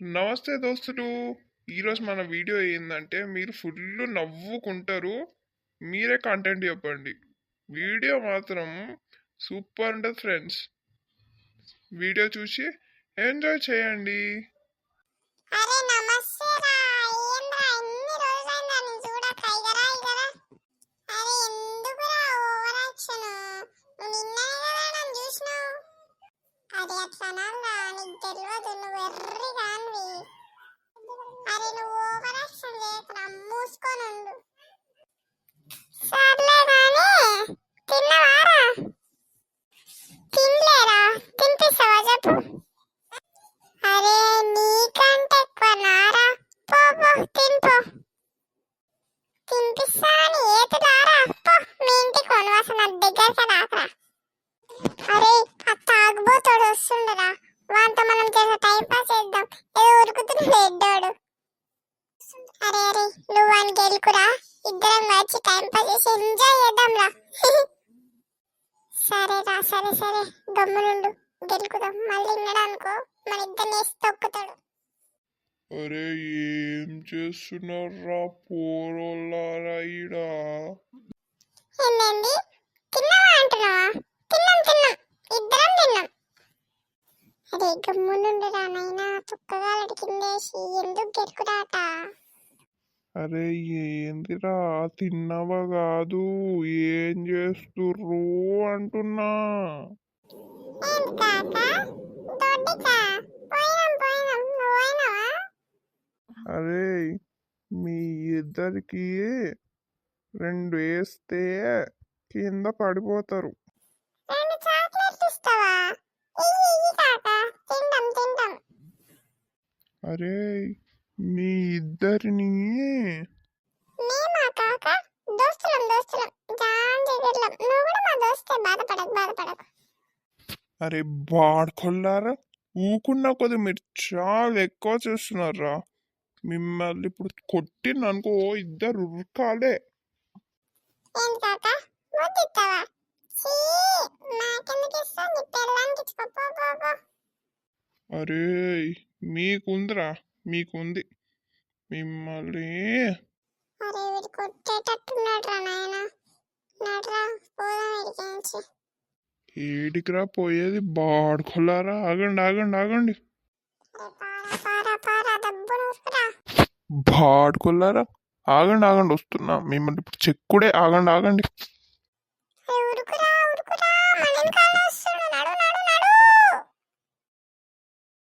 నమస్తే దోస్తులు. ఈరోజు మన వీడియో ఏంటంటే మీరు ఫుల్ నవ్వుకుంటారు. మీరే కంటెంట్ చెప్పండి. వీడియో మాత్రం సూపర్ ఉంటుంది ఫ్రెండ్స్. వీడియో చూసి ఎంజాయ్ చేయండి అరే నమస్తే రా ఏంద్రా ఎన్ని రోజులైందా నేను చూడక ఇగరా ఇగరా అరే ఎందుకురా ఓవర్ యాక్షన్ నువ్వు నిన్ననే కదా నన్ను చూసినావు మరి అట్లా నీకు తెలియదు నువ్వు ఎర్రి కానివి అరే నువ్వు ఓవర్ యాక్షన్ చేయకురా మూసుకొని ఉండు. సర్లే కానీ తిన్నవారా తినలేరా తినిపిస్తావా చెప్పు. అరే నీకంటే ఎక్కువ నారా? పో పో తినిపో. తినిపిస్తానని ఏది రారా పో మీ ఇంటికి కొనవాస నా దగ్గరికి రాకరా. అరే అరే నువ్వు అని గెలుకురా. ఇద్దరం వచ్చి టైం పాస్ చేసి ఎంజాయ్ చేద్దాంరా. సరే రా సరే సరే. గమ్మునుండు గెలుకుదాం. మళ్ళీ వినడానుకో మన ఇద్దరిని వేసి తొక్కుతాడు. అరే ఏం చేస్తున్నారా పోరోళ్ళారా ఈడా? ఏంటండి తిన్నావా అంటున్నావా తిన్నాం తిన్నాం. ఇద్దరం తిన్నాం. అరే గమ్మునుండురా నాయనా. కిందేసి ఎందుకు గెలుకురాట? అరే ఏందిరా? తిన్నవా కాదు? ఏం చేస్తుర్రు అంటున్నా. అరే మీ ఇద్దరికి రెండు వేస్తే కింద పడిపోతారు. అరే మీ ఇద్దరిని? అరే బాడుకొల్లారా? ఊకున్నా కొద్ది మీరు చాలా ఎక్కువ చేస్తున్నారా? మిమ్మల్ని ఇప్పుడు కొట్టిననుకో ఇద్దరు ఉరకాలే. అరే మీకుందిరా? మిమ్మల్ని పోదాం వీడికి నుంచి. ఏడికిరా పోయేది బాడుకొల్లారా? ఆగండి ఆగండి ఆగండి. బాడుకొల్లారా? ఆగండి ఆగండి వస్తున్నా. మిమ్మల్ని ఇప్పుడు చెక్కుడే ఆగండి ఆగండి.